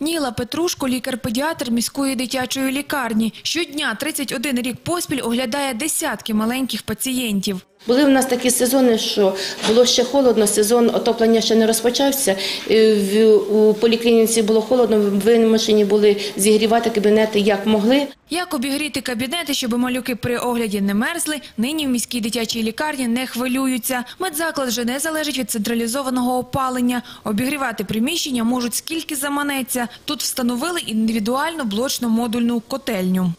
Ніла Петрушко, лікар-педіатр міської дитячої лікарні. Щодня 31 рік поспіль оглядає десятки маленьких пацієнтів. Були в нас такі сезони, що було ще холодно, сезон отоплення ще не розпочався. в- У поліклініці було холодно, вимушені були зігрівати кабінети як могли. Як обігріти кабінети, щоб малюки при огляді не мерзли, нині в міській дитячій лікарні не хвилюються. Медзаклад вже не залежить від централізованого опалення. Обігрівати приміщення можуть скільки заманеться. Тут встановили індивідуальну блочно-модульну котельню.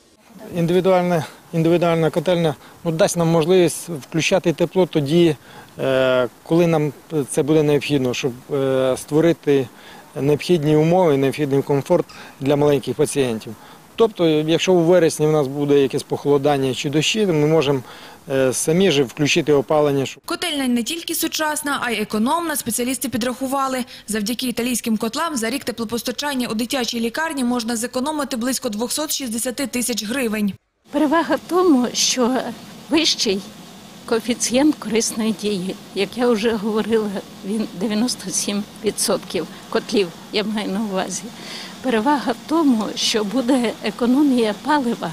Індивідуальна, індивідуальна котельня ну, дасть нам можливість включати тепло тоді, е, коли нам це буде необхідно, щоб е, створити необхідні умови, необхідний комфорт для маленьких пацієнтів. Тобто, якщо у вересні в нас буде якесь похолодання чи дощі, ми можемо е, самі ж включити опалення. Котельня не тільки сучасна, а й економна. Спеціалісти підрахували. Завдяки італійським котлам за рік теплопостачання у дитячій лікарні можна зекономити близько 260 тисяч гривень. Перевага в тому, що вищий коефіцієнт корисної дії, як я вже говорила, він 97% котлів, я маю на увазі. Перевага в тому, що буде економія палива,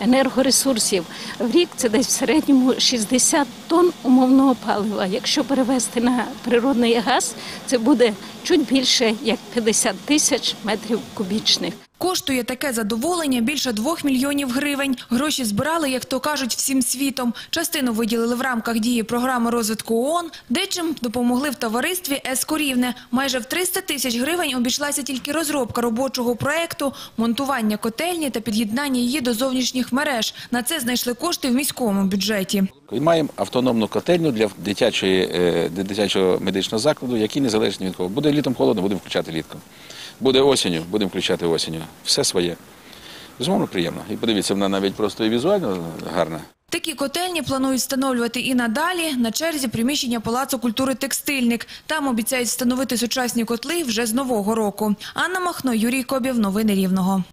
енергоресурсів. В рік це десь в середньому 60 тонн умовного палива. Якщо перевести на природний газ, це буде чуть більше як 50 тисяч метрів кубічних. Коштує таке задоволення більше двох мільйонів гривень. Гроші збирали, як то кажуть, всім світом. Частину виділили в рамках дії програми розвитку ООН, дечим допомогли в товаристві «Ескорівне». Майже в 300 тисяч гривень обійшлася тільки розробка робочого проекту, монтування котельні та під'єднання її до зовнішніх мереж. На це знайшли кошти в міському бюджеті. І маємо автономну котельню для дитячої, е, для дитячого медичного закладу, який незалежний від кого. Буде літом холодно, будемо включати літком. Буде осінню, будемо включати осінню. Все своє. Безумовно, приємно. І подивіться, вона навіть просто і візуально гарна. Такі котельні планують встановлювати і надалі. На черзі приміщення Палацу культури «Текстильник». Там обіцяють встановити сучасні котли вже з нового року. Анна Махно, Юрій Кобів. Новини Рівного.